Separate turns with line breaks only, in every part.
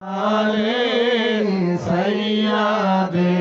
Ale sayyade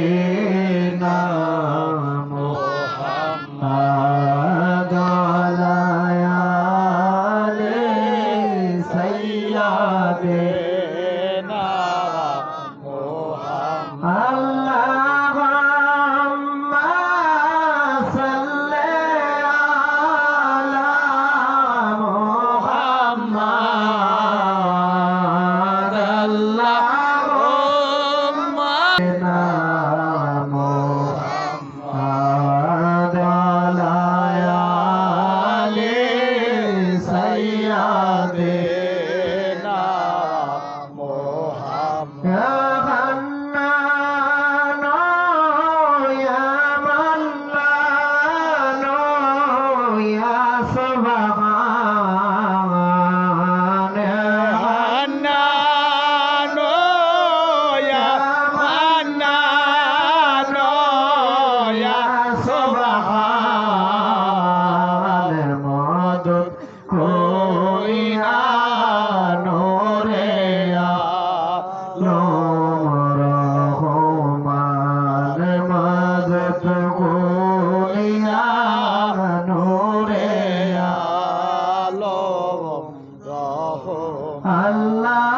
Allah.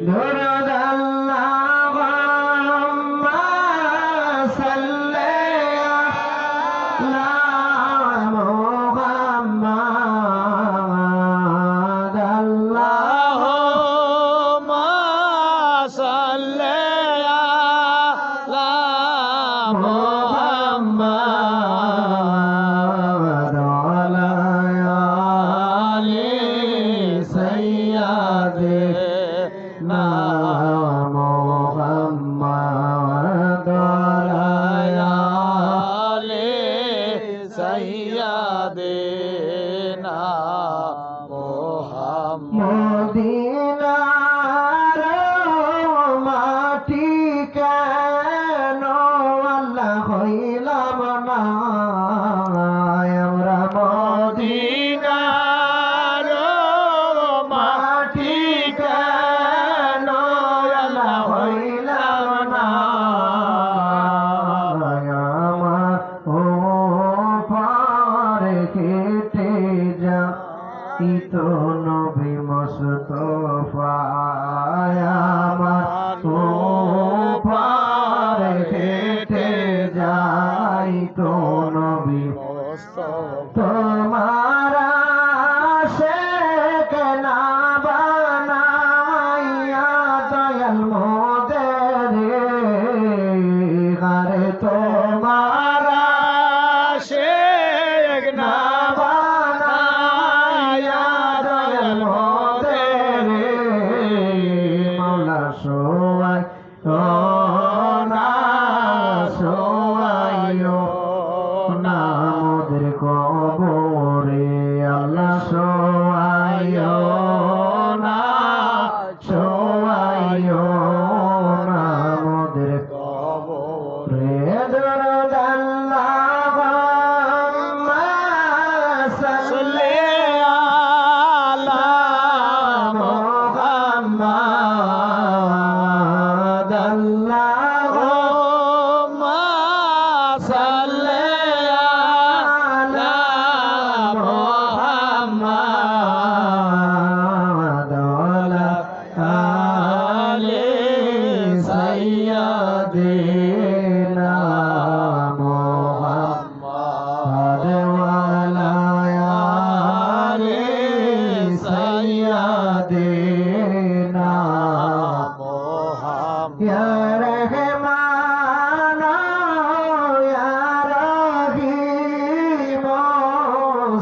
너라 কেটে যা তিত নবী মোস্তফায় আমার পারে কেটে যাই তো নবী মোস্তফা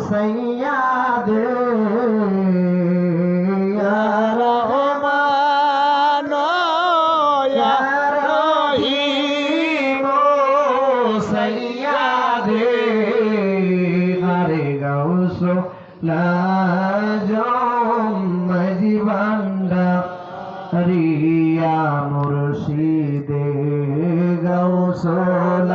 সৈয়াদ রহমান রহিম সৈয়াদ আরে গৌস জীবনটা রিয়া মুর্শিদে গৌসল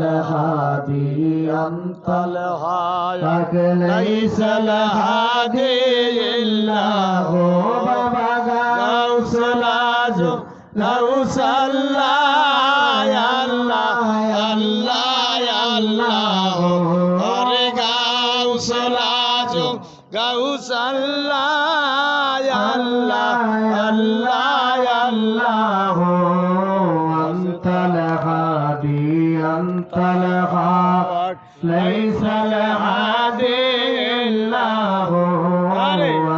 أنت الغادي أنت الغاك ليس الهادي إلا هو بابا غوث العظم
لو صلى يا الله يا الله يا الله أري غوث العظم غوث الله يا الله يا الله
ليس الهادي إلا هو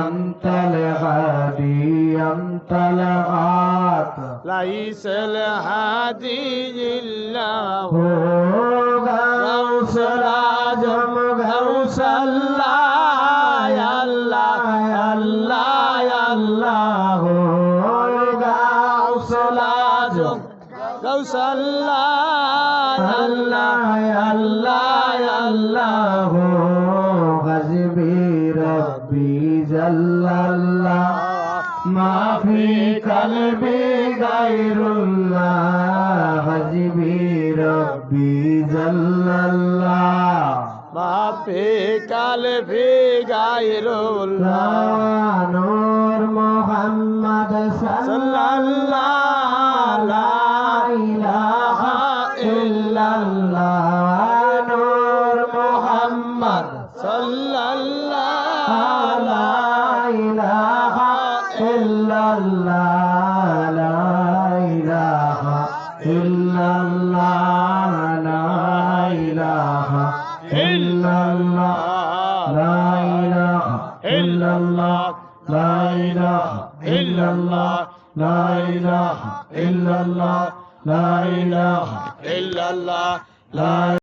أنت الهادي أنت الغاك
ليس الهادي إلا هو
هو غوث العظم غوث الله يا الله يا الله يا الله هو غوث العظم
غوث الله
কালবে গায়রুল্লাহ হাজিবি রব্বি জাল্লাল্লাহ। মাফে কালবে গায়রুল্লাহ নূর মোহাম্মদ সাল্লাল্লাহ لا إله
إلا الله
لا